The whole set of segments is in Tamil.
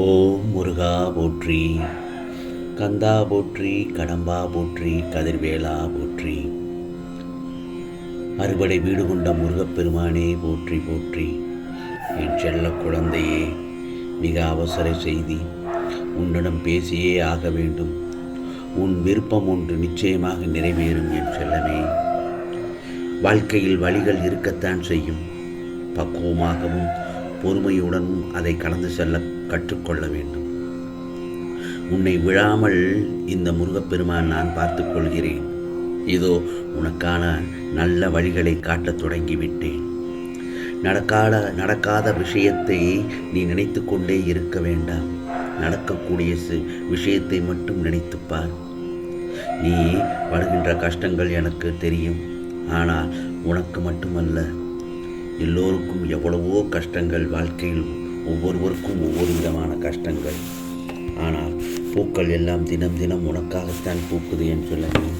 ஓம் முருகா போற்றி கந்தா போற்றி கடம்பா போற்றி கதிர்வேலா போற்றி. அறுபடை வீடு கொண்ட முருகப்பெருமானே போற்றி போற்றி. என் செல்ல குழந்தையே மிக அவசர செய்தி. உன்னிடம் பேசியே ஆக வேண்டும். உன் விருப்பம் ஒன்று நிச்சயமாக நிறைவேறும் என் செல்லமே. வாழ்க்கையில் வழிகள் இருக்கத்தான் செய்யும். பக்குவமாகவும் பொறுமையுடனும் அதை கடந்து செல்ல கற்றுக்கொள்ள வேண்டும். உன்னை விழாமல் இந்த முருகப்பெருமான் நான் பார்த்துக் கொள்கிறேன். இதோ உனக்கான நல்ல வழிகளை காட்டத் தொடங்கிவிட்டேன். நடக்காத நடக்காத விஷயத்தை நீ நினைத்து கொண்டே இருக்க வேண்டாம். நடக்கக்கூடிய விஷயத்தை மட்டும் நினைத்துப்பார் நீ படுகின்ற கஷ்டங்கள் எனக்கு தெரியும். ஆனால் உனக்கு மட்டுமல்ல. எல்லோருக்கும் எவ்வளவோ கஷ்டங்கள் வாழ்க்கையில் ஒவ்வொருவருக்கும் ஒவ்வொரு விதமான கஷ்டங்கள். ஆனால் பூக்கள் எல்லாம் தினம் தினம் உனக்காகத்தான் பூக்குது என்று சொல்லணும்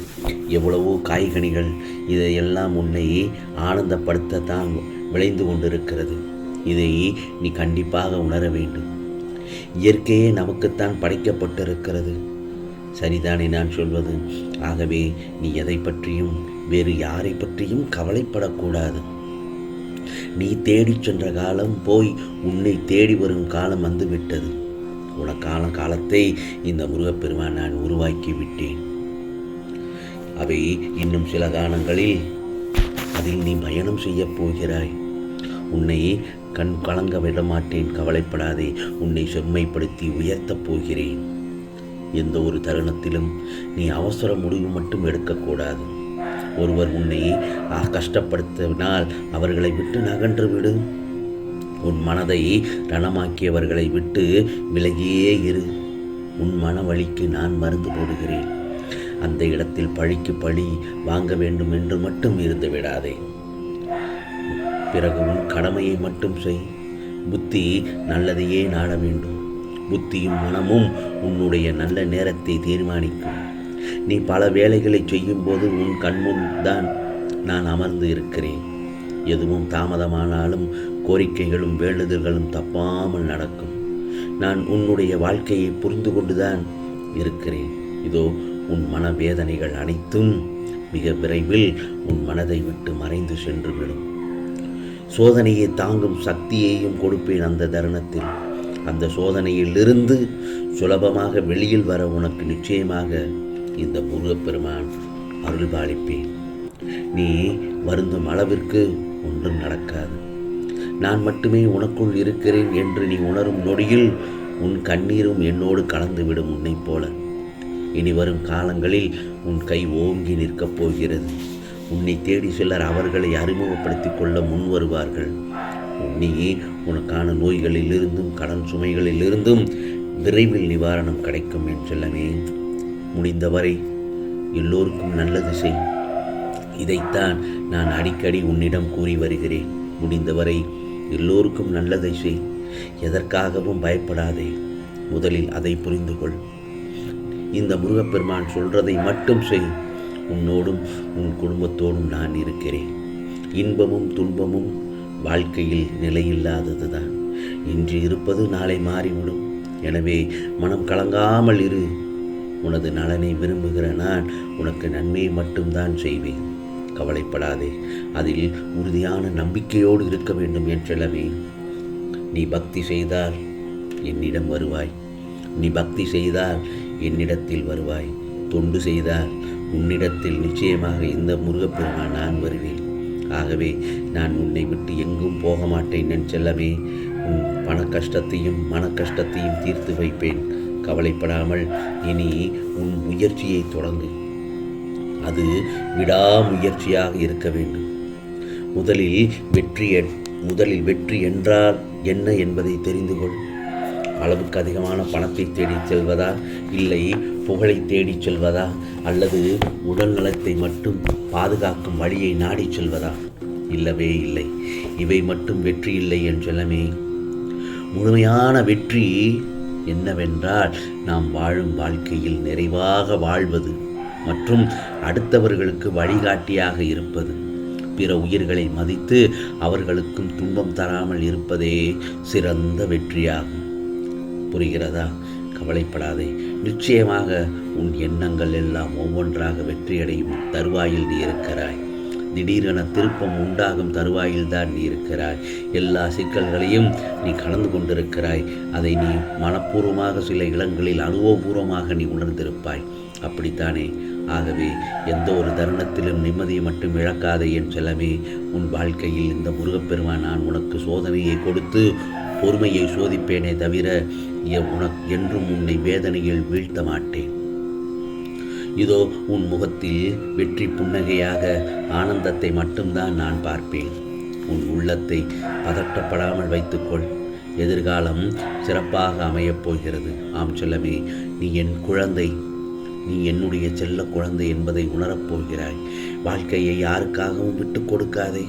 எவ்வளவோ காய்கனிகள் இதையெல்லாம் உன்னையே ஆனந்தப்படுத்தத்தான் விளைந்து கொண்டிருக்கிறது. இதை நீ கண்டிப்பாக உணர வேண்டும். இயற்கையே நமக்குத்தான் படைக்கப்பட்டிருக்கிறது. சரிதானே நான் சொல்வது? ஆகவே நீ எதை பற்றியும் வேறு யாரை பற்றியும் கவலைப்படக்கூடாது. நீ தேடிச் சென்ற காலம் போய் உன்னை தேடி வரும் காலம் வந்துவிட்டது. உனக்கான காலத்தை இந்த முருகப்பெருமான் நான் உருவாக்கி விட்டேன். அவை இன்னும் சில காலங்களில் அதில் நீ பயணம் செய்யப் போகிறாய். உன்னை கண் கலங்க விட மாட்டேன் கவலைப்படாதே. உன்னை செம்மைப்படுத்தி உயர்த்தப் போகிறேன். எந்த ஒரு தருணத்திலும் நீ அவசர முடிவு மட்டும் எடுக்கக்கூடாது ஒருவர் உன்னை கஷ்டப்படுத்தினால் அவர்களை விட்டு நகன்று விடு. உன் மனதை ரணமாக்கியவர்களை விட்டு விலகியே இரு. உன் மன வழிக்கு நான் மருந்து போடுகிறேன். அந்த இடத்தில் பழிக்கு பழி வாங்க வேண்டும் என்று மட்டும் இருந்து விடாதே. பிறகு உன் கடமையை மட்டும் செய். புத்தி நல்லதையே நாட வேண்டும். புத்தியும் மனமும் உன்னுடைய நல்ல நேரத்தை தீர்மானிக்கும். நீ பல வேலைகளை செய்யும்போது உன் கண்முன் தான் நான் அமர்ந்து இருக்கிறேன். எதுவும் தாமதமானாலும் கோரிக்கைகளும் வேண்டுதல்களும் தப்பாமல் நடக்கும். நான் உன்னுடைய வாழ்க்கையை புரிந்து கொண்டுதான் இருக்கிறேன். இதோ உன் மனவேதனைகள் அனைத்தும் மிக விரைவில் உன் மனதை விட்டு மறைந்து சென்றுவிடும். சோதனையை தாங்கும் சக்தியையும் கொடுப்பேன் அந்த தருணத்தில். அந்த சோதனையிலிருந்து சுலபமாக வெளியில் வர உனக்கு நிச்சயமாக இந்த முருகப்பெருமான் அருள்பாலிப்பேன். நீ வருந்தும் அளவிற்கு ஒன்றும் நடக்காது. நான் மட்டுமே உனக்குள் இருக்கிறேன் என்று நீ உணரும் நொடியில் உன் கண்ணீரும் என்னோடு கலந்துவிடும் உன்னைப் போல. இனி வரும் காலங்களில் உன் கை ஓங்கி நிற்கப் போகிறது. உன்னை தேடி சிலர் அவர்களை அறிமுகப்படுத்திக் கொள்ள முன் வருவார்கள். உன்னையே உனக்கான நோய்களிலிருந்தும் கடன் சுமைகளிலிருந்தும் விரைவில் நிவாரணம் கிடைக்கும் என் செல்லமே. முடிந்தவரை எல்லோருக்கும் நல்லது செய். இதைத்தான் நான் அடிக்கடி உன்னிடம் கூறி வருகிறேன். முடிந்தவரை எல்லோருக்கும் நல்லதை செய். எதற்காகவும் பயப்படாதே. முதலில் அதை புரிந்து கொள். இந்த முருகப்பெருமான் சொல்றதை மட்டும் செய். உன்னோடும் உன் குடும்பத்தோடும் நான் இருக்கிறேன். இன்பமும் துன்பமும் வாழ்க்கையில் நிலையில்லாததுதான். இன்று இருப்பது நாளை மாறிவிடும். எனவே மனம் கலங்காமல் இரு. உனது நலனை விரும்புகிற நான் உனக்கு நன்மையை மட்டும்தான் செய்வேன். கவலைப்படாதே அதில் உறுதியான நம்பிக்கையோடு இருக்க வேண்டும் என் செல்லவே நீ பக்தி செய்தால் என்னிடம் வருவாய். நீ பக்தி செய்தால் என்னிடத்தில் வருவாய். தொண்டு செய்தால் உன்னிடத்தில் நிச்சயமாக இந்த முருகப்பெருமான் நான் வருவேன். ஆகவே நான் உன்னை விட்டு எங்கும் போக மாட்டேன் என் செல்லமே. உன் பண கஷ்டத்தையும் மன கஷ்டத்தையும் தீர்த்து வைப்பேன். கவலைப்படாமல் இனி உன் முயற்சியை தொடங்கு. அது விடாமுயற்சியாக இருக்க வேண்டும். முதலில் வெற்றி முதலில் வெற்றி என்றால் என்ன என்பதை தெரிந்து கொள். அளவுக்கு அதிகமான பணத்தை தேடிச் செல்வதா இல்லை புகழை தேடிச் செல்வதா அல்லது உடல் நலத்தை மட்டும் பாதுகாக்கும் வழியை நாடிச் செல்வதா? இல்லவே இல்லை. இவை மட்டும் வெற்றி இல்லை என் செல்லமே. முழுமையான வெற்றி என்னவென்றால் நாம் வாழும் வாழ்க்கையில் நிறைவாக வாழ்வது மற்றும் அடுத்தவர்களுக்கு வழிகாட்டியாக இருப்பது. பிற உயிர்களை மதித்து அவர்களுக்கும் துன்பம் தராமல் இருப்பதே சிறந்த வெற்றியாகும். புரிகிறதா? கவலைப்படாதே. நிச்சயமாக உன் எண்ணங்கள் எல்லாம் ஒவ்வொன்றாக வெற்றியடையும் தருவாயில் நீ இருக்கிறாய். திடீரென திருப்பம் உண்டாகும் தருவாயில் தான் நீ இருக்கிறாய். எல்லா சிக்கல்களையும் நீ கலந்து கொண்டிருக்கிறாய். அதை நீ மனப்பூர்வமாக சில இடங்களில் அனுபவபூர்வமாக நீ உணர்ந்திருப்பாய். அப்படித்தானே? ஆகவே எந்த ஒரு தருணத்திலும் நிம்மதியை மட்டும் இழக்காதே என் செல்லமே. உன் வாழ்க்கையில் இந்த முருகப்பெருமான் நான் உனக்கு சோதனையை கொடுத்து பொறுமையை சோதிப்பேனே தவிர உனக்கு என்றும் உன்னை வேதனையில் வீழ்த்த மாட்டேன் இதோ உன் முகத்தில் வெற்றி புன்னகையாக ஆனந்தத்தை மட்டும்தான் நான் பார்ப்பேன். உன் உள்ளத்தை பதட்டப்படாமல் வைத்துக்கொள். எதிர்காலம் சிறப்பாக அமையப் போகிறது. ஆம் செல்லமே நீ என் குழந்தை. நீ என்னுடைய செல்ல குழந்தை என்பதை உணரப் போகிறாய். வாழ்க்கையை யாருக்காகவும் விட்டு கொடுக்காதே.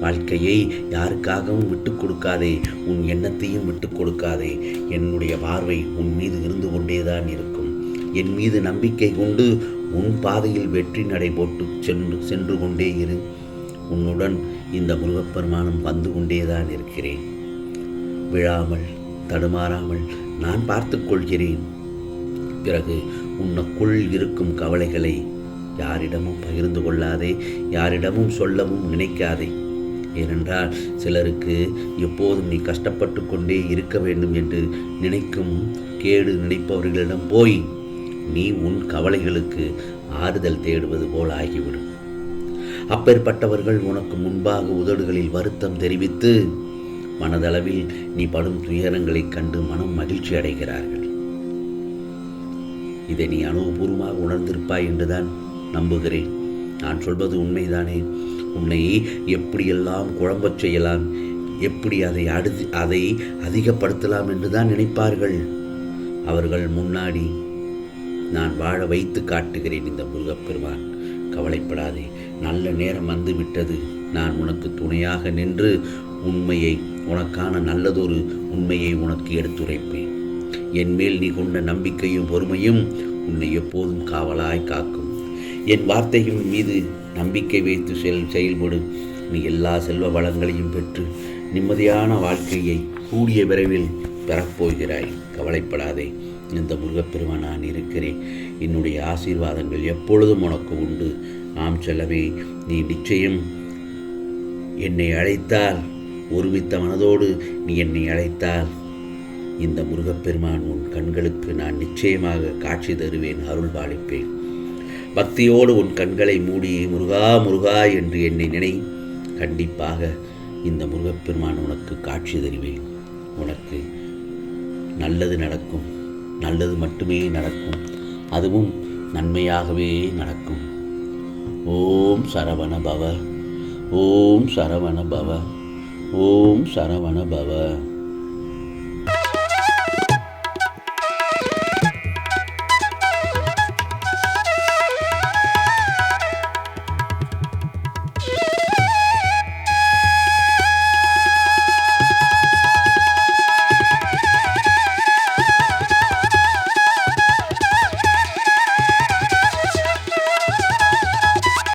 வாழ்க்கையை யாருக்காகவும் விட்டு கொடுக்காதே. உன் எண்ணத்தையும் விட்டு கொடுக்காதே. என்னுடைய பார்வை உன் மீது இருந்து கொண்டேதான் இருக்கும். என் மீது நம்பிக்கை கொண்டு உன் பாதையில் வெற்றி நடை போட்டு சென்று சென்று கொண்டே இரு. உன்னுடன் இந்த முருகப்பெருமானம் வந்து கொண்டேதான் இருக்கிறேன். விழாமல் தடுமாறாமல் நான் பார்த்து கொள்கிறேன். பிறகு உன்னுக்குள் இருக்கும் கவலைகளை யாரிடமும் பகிர்ந்து கொள்ளாதே யாரிடமும் சொல்லவும் நினைக்காதே. ஏனென்றால் சிலருக்கு எப்போதும் நீ கஷ்டப்பட்டு கொண்டே இருக்க வேண்டும் என்று நினைக்கும் கேடு நினைப்பவர்களிடம் போய் நீ உன் கவலைகளுக்கு ஆறுதல் தேடுவது போல் ஆகிவிடும். அப்பேற்பட்டவர்கள் உனக்கு முன்பாக உதடுகளில் வருத்தம் தெரிவித்து மனதளவில் நீ படும் துயரங்களைக் கண்டு மனம் மகிழ்ச்சி அடைகிறார்கள். இதை நீ அனுபவபூர்வமாக உணர்ந்திருப்பாய் என்றுதான் நம்புகிறேன். நான் சொல்வது உண்மைதானே? உன்னை எப்படியெல்லாம் குழம்பச் செய்யலாம்? எப்படி அதை அடுத்து அதை அதிகப்படுத்தலாம் என்று தான் நினைப்பார்கள்? அவர்கள் முன்னாடி நான் வாழ வைத்து காட்டுகிறேன் இந்த முருகப்பெருமான். கவலைப்படாதே நல்ல நேரம் வந்து விட்டது நான் உனக்கு துணையாக நின்று உண்மையை உனக்கான நல்லதொரு உண்மையை உனக்கு எடுத்துரைப்பேன். என் மேல் நீ கொண்ட நம்பிக்கையும் பொறுமையும் உன்னை எப்போதும் காவலாய் காக்கும். என் வார்த்தைகள் மீது நம்பிக்கை வைத்து செல் செயல்படு. நீ எல்லா செல்வ வளங்களையும் பெற்று நிம்மதியான வாழ்க்கையை கூடிய விரைவில் பெறப்போகிறாய். கவலைப்படாதே இந்த முருகப்பெருமான் நான் இருக்கிறேன். என்னுடைய ஆசீர்வாதங்கள் எப்பொழுதும் உனக்கு உண்டு. ஆம் செல்லவே நீ நிச்சயம் என்னை அழைத்தால் ஒருமித்த மனதோடு நீ என்னை அழைத்தால் இந்த முருகப்பெருமான் உன் கண்களுக்கு நான் நிச்சயமாக காட்சி தருவேன் அருள் பாலிப்பேன் பக்தியோடு உன் கண்களை மூடி முருகா முருகா என்று என்னை நினை கண்டிப்பாக இந்த முருகப்பெருமான் உனக்கு காட்சி தருவேன். உனக்கு நல்லது நடக்கும். நல்லது மட்டுமே நடக்கும். அதுவும் நன்மையாகவே நடக்கும். ஓம் சரவண பவ ஓம் சரவண பவ ஓம் சரவண பவ